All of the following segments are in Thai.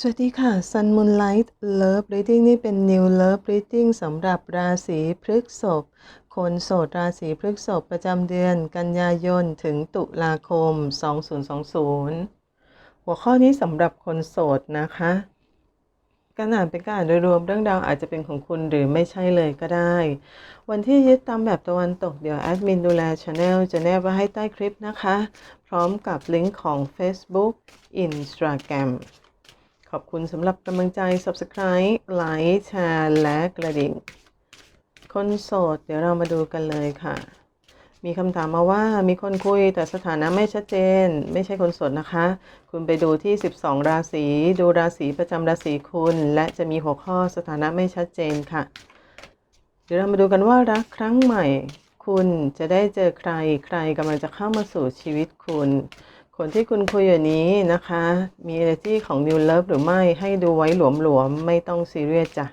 สวัสดีค่ะ Sun Moonlight Love Reading นี่เป็น New Love Reading สำหรับราศีพฤษภ คนโสดราศีพฤษภประจำเดือน กันยายนถึงตุลาคม 2020 หัวข้อนี้สำหรับคนโสดนะคะ การอ่านเป็นการอ่านโดยรวมเรื่องราวอาจจะเป็นของคุณหรือไม่ใช่เลยก็ได้ วันที่ยึดตามแบบตะวันตกเดี๋ยวแอดมินดูแลช anel จะแนบไว้ให้ใต้คลิปนะคะ พร้อมกับลิงก์ของ Facebook Instagram ขอบคุณสำหรับกำลังใจ Subscribe ไลค์แชร์และกระดิ่ง คนโสด เดี๋ยวเรามาดูกันเลยค่ะ มีคำถามมาว่ามีคนคุยแต่สถานะไม่ชัดเจน ไม่ใช่คนโสดนะคะ คุณไปดูที่ 12 ราศีดูราศีประจำราศีคุณ และจะมีหัวข้อสถานะไม่ชัดเจนค่ะ เดี๋ยวเรามาดูกันว่ารักครั้งใหม่ คุณจะได้เจอใครใครกำลังจะเข้ามาสู่ชีวิตคุณ คนที่คุณคุยอยู่นี้นะคะ มี energy ของ new love หรือไม่ให้ดูไว้หลวมๆ ไม่ต้องซีเรียสจ้ะ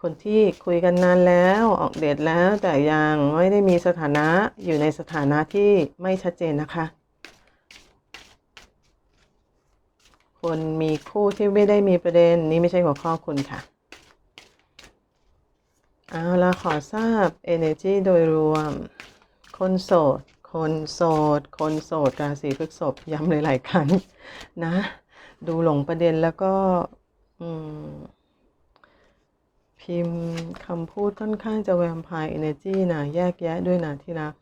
คนที่คุยกันนานแล้วออกเดทแล้วแต่ยังไม่ได้มีสถานะอยู่ในสถานะที่ไม่ชัดเจนนะคะ คนมีคู่ที่ไม่ได้มีประเด็นนี่ไม่ใช่หัวข้อคุณค่ะ เอาละขอทราบ energy โดยรวม คนโสด คนโสด คนโสดราศีพฤษภย้ำหลายๆครั้งนะ ดูหลงประเด็นแล้วก็พิมพ์คำพูดค่อนข้างจะแวมไพร์ energy นะ แยกแยะด้วยนะที่รัก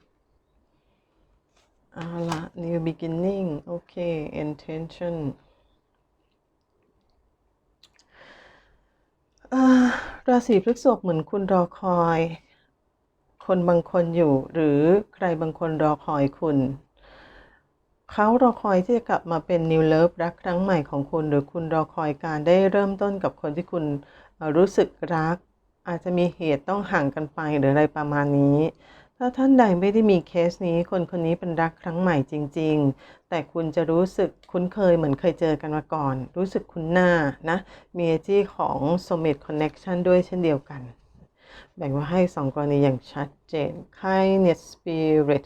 อาละ new beginning โอเค intention ราศีพฤษภเหมือนคุณรอคอย คนบางคนอยู่ หรือใครบางคนรอคอยคุณ เขารอคอยที่จะกลับมาเป็น new love รักครั้งใหม่ของคุณ หรือคุณรอคอยการได้เริ่มต้นกับคนที่คุณรู้สึกรัก อาจจะมีเหตุต้องห่างกันไปหรืออะไรประมาณนี้ ถ้าท่านใดไม่ได้มีเคสนี้ คนคนนี้เป็นรักครั้งใหม่จริง ๆ แต่คุณจะรู้สึกคุ้นเคยเหมือนเคยเจอกันมาก่อน รู้สึกคุ้นหน้านะมีที่ของ soulmate connection ด้วยเช่นเดียวกัน แบ่งไว่าให้สองกรณีอย่างชัดเจน kindness spirit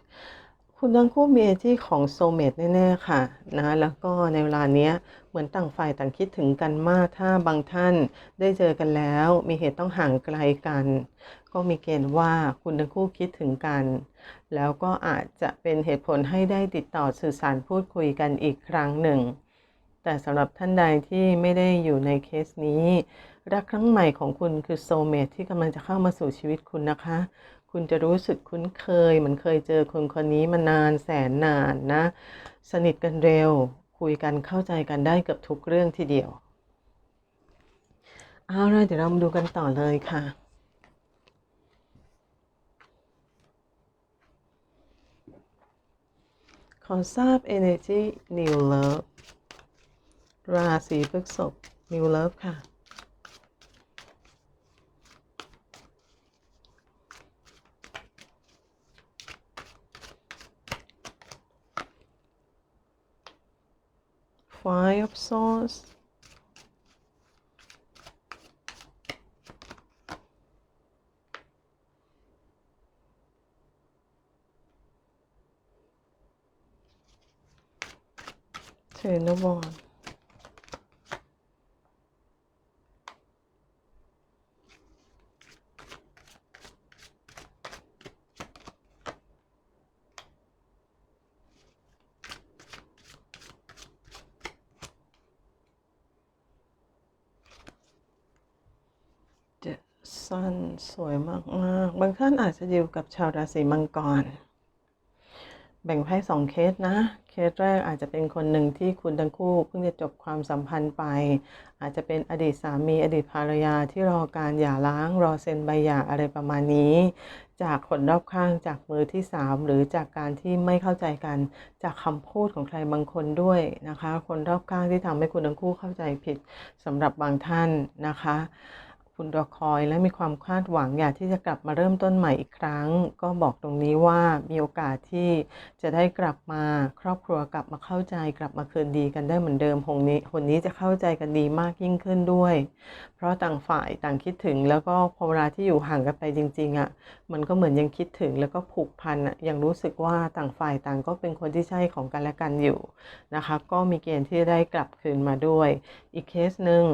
คุณทั้งคู่มีที่ของ soulmate แน่ๆค่ะนะแล้วก็ในเวลานี้เหมือนต่างฝ่ายต่างคิดถึงกันมากถ้าบางท่านได้เจอกันแล้ว มีเหตุต้องห่างไกลกัน ก็มีเกณฑ์ว่าคุณทั้งคู่คิดถึงกัน แล้วก็อาจจะเป็นเหตุผลให้ได้ติดต่อสื่อสารพูดคุยกันอีกครั้งหนึ่ง แต่สำหรับท่านใดที่ไม่ได้อยู่ในเคสนี้ รักครั้งใหม่ของคุณคือโซเมทที่กำลังจะเข้ามาสู่ชีวิตคุณนะคะ คุณจะรู้สึกคุ้นเคยเหมันเคยเจอคนคนนี้มานานแสนนานนะ สนิทกันเร็ว คุยกันเข้าใจกันได้เกือบทุกเรื่องทีเดียว เอาละเดี๋ยวเรามาดูกันต่อเลยค่ะขอทราบ energy new love ราศีพฤษภ new love ค่ะ Five of Swords เทร ดซันสวยมากมากๆ บางท่านอาจจะอยู่กับชาวราศีมังกร แบ่งไพ่สองเคสนะ เคสแรกอาจจะเป็นคนหนึ่งที่คุณทั้งคู่เพิ่งจะจบความสัมพันธ์ไป อาจจะเป็นอดีตสามีอดีตภรรยาที่รอการหย่าร้าง รอเซ็นใบหย่าอะไรประมาณนี้ จากคนรอบข้างจากมือที่สามหรือจากการที่ไม่เข้าใจกัน จากคำพูดของใครบางคนด้วยนะคะ คนรอบข้างที่ทำให้คุณทั้งคู่เข้าใจผิดสำหรับบางท่านนะคะ คุณรอคอยและมีความคาดหวังอยากที่จะกลับมาเริ่มต้นใหม่อีกครั้ง ก็บอกตรงนี้ว่ามีโอกาสที่จะได้กลับมาครอบครัวกลับมาเข้าใจ กลับมาคืนดีกันได้เหมือนเดิมคนนี้คนนี้จะเข้าใจกันดีมากยิ่งขึ้นด้วย เพราะต่างฝ่ายต่างคิดถึงแล้วก็พอเวลาที่อยู่ห่างกันไปจริงๆอะ่ะมันก็เหมือนยังคิดถึงแล้วก็ผูกพันอะ่ะยังรู้สึกว่าต่างฝ่ายต่างก็เป็นคนที่ใช่ของกันและกันอยู่นะคะ ก็มีเกณฑ์ที่ได้กลับคืนมาด้วย อีกเคสหนึ่ง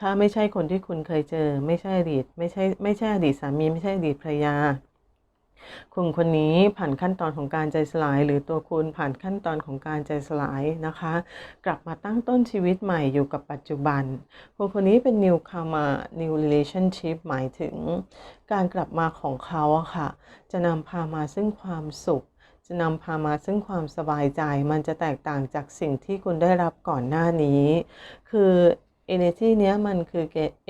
ถ้าไม่ใช่คนที่คุณเคยเจอ ไม่ใช่อดีตไม่ใช่ไม่ใช่อดีตสามี ไม่ใช่อดีตภรรยาคุณคนนี้ผ่านขั้นตอนของการใจสลาย หรือตัวคุณผ่านขั้นตอนของการใจสลายนะคะ กลับมาตั้งต้นชีวิตใหม่อยู่กับปัจจุบันคนคนนี้เป็น new karma new relationship หมายถึง การกลับมาของเขาอะค่ะ จะนำพามาซึ่งความสุข จะนำพามาซึ่งความสบายใจ มันจะแตกต่างจากสิ่งที่คุณได้รับก่อนหน้านี้ คือ energy เนี้ยมันคือ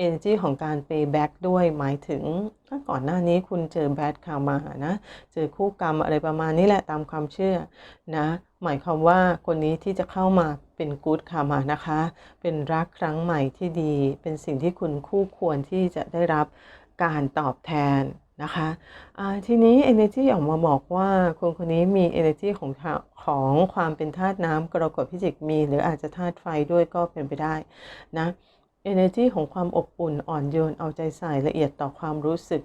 energy ของการ pay back ด้วยหมายถึง ถ้าก่อนหน้านี้คุณเจอ bad karma นะ เจอคู่กรรมอะไรประมาณนี้แหละตามความเชื่อนะ หมายความว่าคนนี้ที่จะเข้ามาเป็น good karma นะคะ เป็นรักครั้งใหม่ที่ดี เป็นสิ่งที่คุณคู่ควรที่จะได้รับการตอบแทน นะคะะทีนี้ energy ออกมาบอกว่าคนคนนี้มี energy ของของความเป็นธาตุน้ำกรกฎพิจิกมี หรืออาจจะธาตุไฟด้วยก็เป็นไปได้นะ energy ของความอบอุ่นอ่อนโยนเอาใจใส่ละเอียดต่อความรู้สึก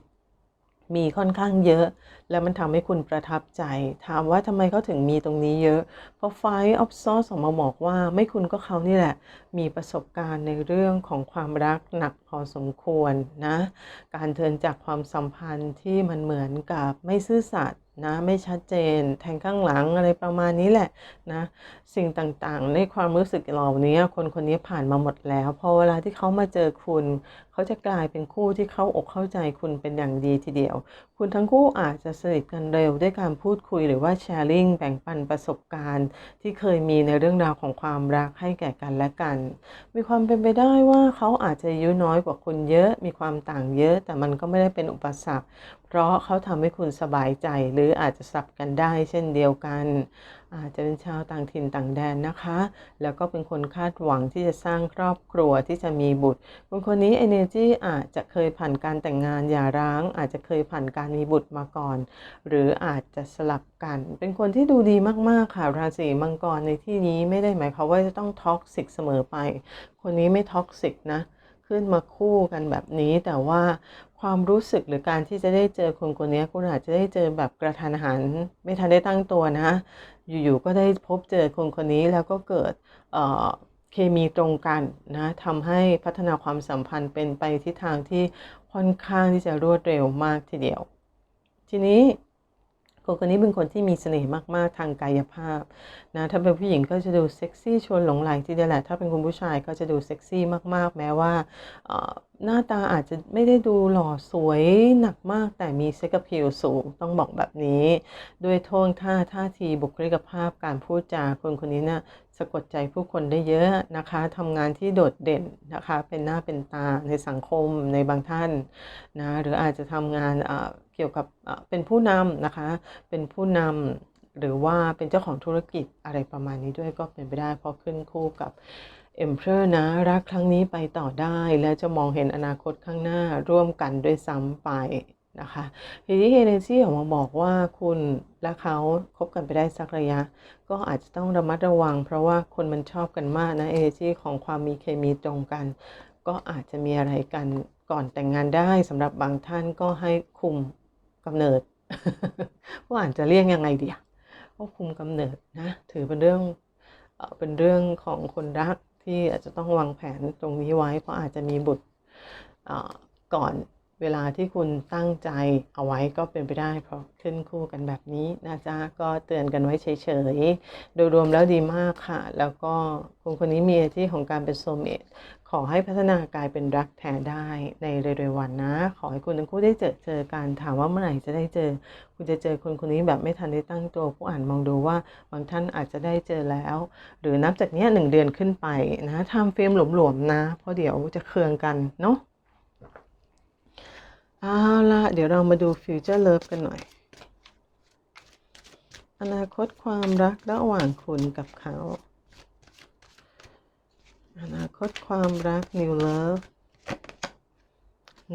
มีค่อนข้างเยอะ แล้วมันทำให้คุณประทับใจ ถามว่าทำไมเขาถึงมีตรงนี้เยอะ เพราะไฟออฟซอสออกมาบอกว่าไม่คุณก็เขานี่แหละ มีประสบการณ์ในเรื่องของความรักหนักพอสมควรนะ การเทินจากความสัมพันธ์ที่มันเหมือนกับไม่ซื่อสัตย์นะไม่ชัดเจน แทงข้างหลังอะไรประมาณนี้แหละนะสิ่งต่างๆ ในความรู้สึกเหล่านี้คนคนนี้ผ่านมาหมดแล้ว พอเวลาที่เขามาเจอคุณเขาจะกลายเป็นคู่ที่เข้าอกเข้าใจคุณเป็นอย่างดีทีเดียว คุณทั้งคู่อาจจะสนิทกันเร็วด้วยการพูดคุยหรือว่าแชร์ลิงแบ่งปันประสบการณ์ ที่เคยมีในเรื่องราวของความรักให้แก่กันและกัน มีความเป็นไปได้ว่าเขาอาจจะอายุน้อยกว่าคุณเยอะ มีความต่างเยอะ แต่มันก็ไม่ได้เป็นอุปสรรค เพราะเขาทำให้คุณสบายใจหรืออาจจะสับกันได้เช่นเดียวกัน อาจจะเป็นชาวต่างถิ่นต่างแดนนะคะ แล้วก็เป็นคนคาดหวังที่จะสร้างครอบครัวที่จะมีบุตรคนคนนี้ energy อาจจะเคยผ่านการแต่งงานหย่าร้าง อาจจะเคยผ่านการมีบุตรมาก่อน หรืออาจจะสลับกัน เป็นคนที่ดูดีมากๆค่ะ ราศีมังกรในที่นี้ไม่ได้หมายความว่าจะต้องท็อกซิกเสมอไป คนนี้ไม่ท็อกซิกนะขึ้นมาคู่กันแบบนี้แต่ว่าความรู้สึกหรือการที่จะได้เจอคนคนนี้คุณอาจจะได้เจอแบบกระทันหัน ไม่ทันได้ตั้งตัวนะ อยู่ๆก็ได้พบเจอคนคนนี้แล้วก็เกิดเคมีตรงกันนะทำให้พัฒนาความสัมพันธ์เป็นไปทิศทางที่ค่อนข้างที่จะรวดเร็วมากทีเดียว ทีนี้ คนคนนี้เป็นคนที่มีเสน่ห์มาก ๆ ทางกายภาพนะถ้าเป็นผู้หญิงก็จะดูเซ็กซี่ชวนหลงไหลทีเดียวแหละถ้าเป็นคุณผู้ชายก็จะดูเซ็กซี่มาก ๆ แม้ว่าหน้าตาอาจจะไม่ได้ดูหล่อสวยหนักมาก แต่มีเซ็กพิลสูงต้องบอกแบบนี้ ด้วยโทนท่าท่าทีบุคลิกภาพการพูดจาคนคนนี้นะ่ะ สะกดใจผู้คนได้เยอะนะคะทำงานที่โดดเด่นนะคะเป็นหน้าเป็นตาในสังคมในบางท่านนะหรืออาจจะทำงานเกี่ยวกับเป็นผู้นำนะคะ เป็นผู้นำหรือว่าเป็นเจ้าของธุรกิจอะไรประมาณนี้ด้วยก็เป็นไปได้เพราะขึ้นคู่กับ Emperor นะรักครั้งนี้ไปต่อได้และจะมองเห็นอนาคตข้างหน้าร่วมกันด้วยซ้ำไป นะคะทีนี้เฮเนซี่ออกมาบอกว่าคุณและเขาคบกันไปได้สักระยะ ก็อาจจะต้องระมัดระวัง เพราะว่าคนมันชอบกันมากนะเอเนจีของความมีเคมีตรงกัน ก็อาจจะมีอะไรกันก่อนแต่งงานได้สำหรับบางท่านก็ให้คุมกำเนิดก็อาจจะเรียกยังไงดีก็คุมกำเนิดนะถือเป็นเรื่องเป็นเรื่องของคนรักที่อาจจะต้องวางแผนตรงนี้ไว้ เพราะอาจจะมีบุตรก่อน เวลาที่คุณตั้งใจเอาไว้ก็เป็นไปได้เพราะขึ้นคู่กันแบบนี้นะจ๊ะก็เตือนกันไว้เฉยๆ โดยรวมแล้วดีมากค่ะ แล้วก็คนคนนี้มีที่ของการเป็นโซเมตขอให้พัฒนากลายเป็นรักแท้ได้ในเร็วๆวันนะ ขอให้คุณทั้งคู่ได้เจอเจอกันถามว่าเมื่อไหร่จะได้เจอ คุณจะเจอคนคนนี้แบบไม่ทันได้ตั้งตัวผู้อ่านมองดูว่าบางท่านอาจจะได้เจอแล้ว หรือนับจากนี้หนึ่งเดือนขึ้นไปนะทำเฟรมหลวมๆนะ เพราะเดี๋ยวจะเคืองกันเนาะ เอาละเดี๋ยวเรามาดูฟิวเจอร์เลิฟกันหน่อย อนาคตความรักระหว่างคุณกับเขา อนาคตความรัก new love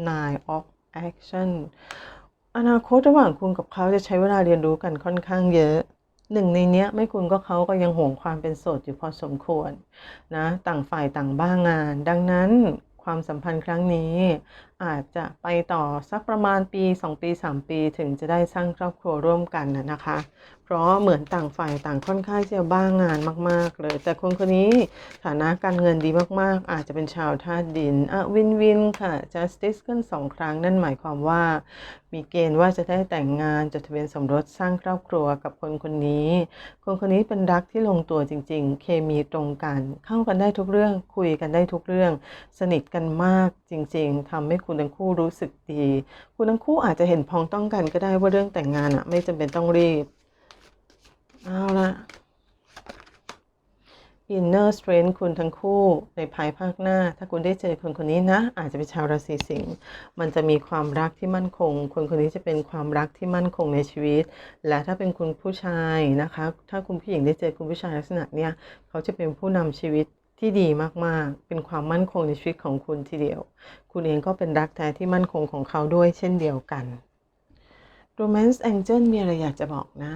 nine of action อนาคตระหว่างคุณกับเขาจะใช้เวลาเรียนรู้กันค่อนข้างเยอะหนึ่งในเนี้ยไม่คุณก็เขาก็ยังห่วงความเป็นโสดอยู่พอสมควรนะต่างฝ่ายต่างบ้างงาน ดังนั้นความสัมพันธ์ครั้งนี้ อาจจะไปต่อสักประมาณปี 2 ปี 3 ปีถึงจะได้สร้างครอบครัวร่วมกันนะนะคะ เพราะเหมือนต่างฝ่ายต่างค่อนข้างจะบ้างงานมาก ๆ เลย แต่คนคนนี้ฐานะการเงินดีมากๆ อาจจะเป็นชาวธาตุดินอะวินวินค่ะ justice ขึ้นสองครั้งนั่นหมายความว่า มีเกณฑ์ว่าจะได้แต่งงานจดทะเบียนสมรสสร้างครอบครัวกับคนคนนี้ คนคนนี้เป็นรักที่ลงตัวจริง ๆ เคมีตรงกัน เข้ากันได้ทุกเรื่องคุยกันได้ทุกเรื่อง สนิทกันมากจริง ๆทำให้คุณทั้งคู่รู้สึกดี คุณทั้งคู่อาจจะเห็นพ้องต้องกันก็ได้ว่าเรื่องแต่งงานอะไม่จำเป็นต้องรีบ เอาละ inner strength คุณทั้งคู่ในภายภาคหน้า ถ้าคุณได้เจอคนคนนี้นะ อาจจะเป็นชาวราศีสิงห์มันจะมีความรักที่มั่นคง คนคนนี้จะเป็นความรักที่มั่นคงในชีวิต และถ้าเป็นคุณผู้ชายนะคะ ถ้าคุณผู้หญิงได้เจอคุณผู้ชายลักษณะเนี้ยเขาจะเป็นผู้นำชีวิต ที่ดีมากๆ เป็นความมั่นคงในชีวิตของคุณทีเดียว คุณเองก็เป็นรักแท้ที่มั่นคงของเขาด้วยเช่นเดียวกัน Romance Angel มีอะไรอยากจะบอกนะ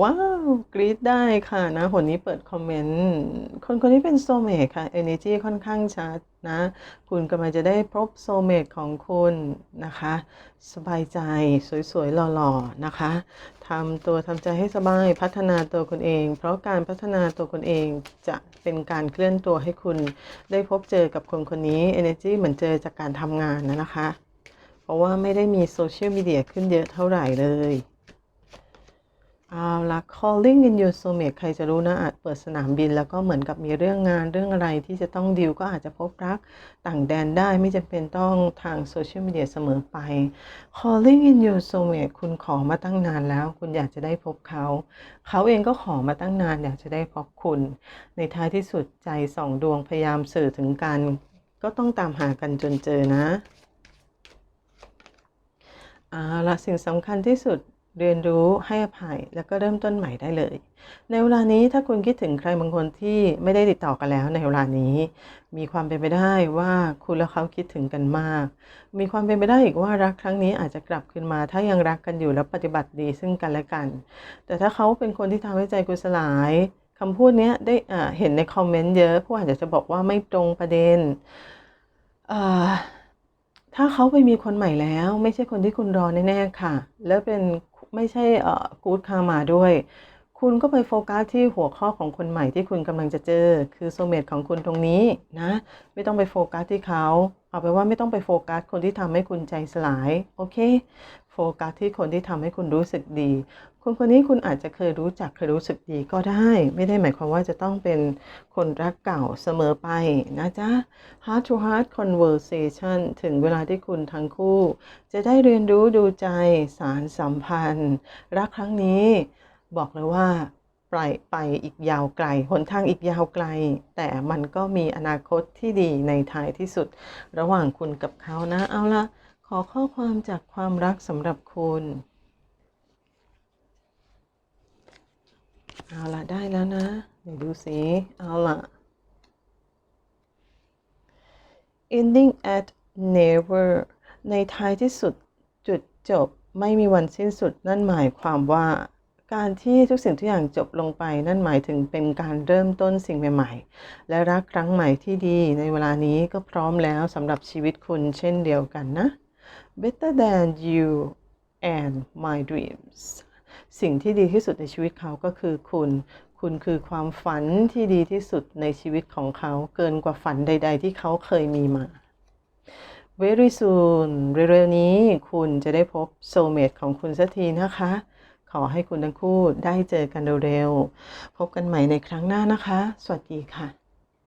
ว้าว กรีดได้ค่ะนะหนนี้เปิดคอมเมนต์ คนคนนี้เป็นโซเมตค่ะ Energy ค่อนข้างชัดนะ คุณกำลังจะได้พบโซเมตของคุณนะคะ สบายใจสวยๆ หล่อๆ นะคะทำตัวทำใจให้สบายพัฒนาตัวคุณเอง เพราะการพัฒนาตัวคุณเองจะเป็นการเคลื่อนตัวให้คุณได้พบเจอกับคนคนนี้ Energy เหมือนเจอจากการทำงานนะนะคะ เพราะว่าไม่ได้มีโซเชียลมีเดียขึ้นเยอะเท่าไหร่เลย เอาละ calling in your soulmate ใครจะรู้นะอาจเปิดสนามบิน แล้วก็เหมือนกับมีเรื่องงานเรื่องอะไรที่จะต้องดีลก็อาจจะพบรักต่างแดนได้ไม่จำเป็นต้องทางโซเชียลมีเดียเสมอไป calling in your soulmate คุณขอมาตั้งนานแล้ว คุณอยากจะได้พบเขา เขาเองก็ขอมาตั้งนานอยากจะได้พบคุณ ในท้ายที่สุดใจสองดวงพยายามสื่อถึงกัน ก็ต้องตามหากันจนเจอนะเอาละสิ่งสำคัญที่สุด เรียนรู้ให้อภัยแล้วก็เริ่มต้นใหม่ได้เลย ในเวลานี้ถ้าคุณคิดถึงใครบางคนที่ไม่ได้ติดต่อกันแล้วในเวลานี้ มีความเป็นไปได้ว่าคุณและเขาคิดถึงกันมาก มีความเป็นไปได้อีกว่ารักครั้งนี้อาจจะกลับคืนมา ถ้ายังรักกันอยู่แล้วปฏิบัติดีซึ่งกันและกัน แต่ถ้าเขาเป็นคนที่ทำให้ใจคุณสลายคำพูดนี้ได้เห็นในคอมเมนต์เยอะผู้อาจจะบอกว่าไม่ตรงประเด็นถ้าเขาไปมีคนใหม่แล้ว ไม่ใช่คนที่คุณรอแน่ๆค่ะ แล้วเป็น ไม่ใช่เอ่อกู๊ดคามาด้วย คุณก็ไปโฟกัสที่หัวข้อของคนใหม่ที่คุณกำลังจะเจอ คือโซเมตของคุณตรงนี้นะ ไม่ต้องไปโฟกัสที่เขาเอาไปนว่าไม่ต้องไปโฟกัสคนที่ทำให้คุณใจสลาย โอเค โฟกัสที่คนที่ทำให้คุณรู้สึกดี คนคนนี้คุณอาจจะเคยรู้จักเคยรู้สึกดีก็ได้ ไม่ได้หมายความว่าจะต้องเป็นคนรักเก่าเสมอไปนะจ๊ะ heart to heart conversation ถึงเวลาที่คุณทั้งคู่ จะได้เรียนรู้ดูใจสารสัมพันธ์ รักครั้งนี้บอกเลยว่าไปไปอีกยาวไกล หนทางอีกยาวไกล แต่มันก็มีอนาคตที่ดีในท้ายที่สุด ระหว่างคุณกับเขานะ เอาละขอข้อความจากความรักสำหรับคุณ เอาละได้แล้วนะเดี๋ยวดูสิเอาละ ending at never ในท้ายที่สุดจุดจบไม่มีวันสิ้นสุดนั่นหมายความว่า การที่ทุกสิ่งทุกอย่างจบลงไปนั่นหมายถึงเป็นการเริ่มต้นสิ่งใหม่ ๆ และรักครั้งใหม่ที่ดีในเวลานี้ก็พร้อมแล้วสำหรับชีวิตคุณเช่นเดียวกันนะ better than you and my dreams สิ่งที่ดีที่สุดในชีวิตเขาก็คือคุณ คุณคือความฝันที่ดีที่สุดในชีวิตของเขาเกินกว่าฝันใด ๆ ที่เขาเคยมีมา very soon เร็วๆนี้คุณจะได้พบโซเมตของคุณสักทีนะคะ ขอให้คุณทั้งคู่ได้เจอกันเร็วๆ พบกันใหม่ในครั้งหน้านะคะ สวัสดีค่ะ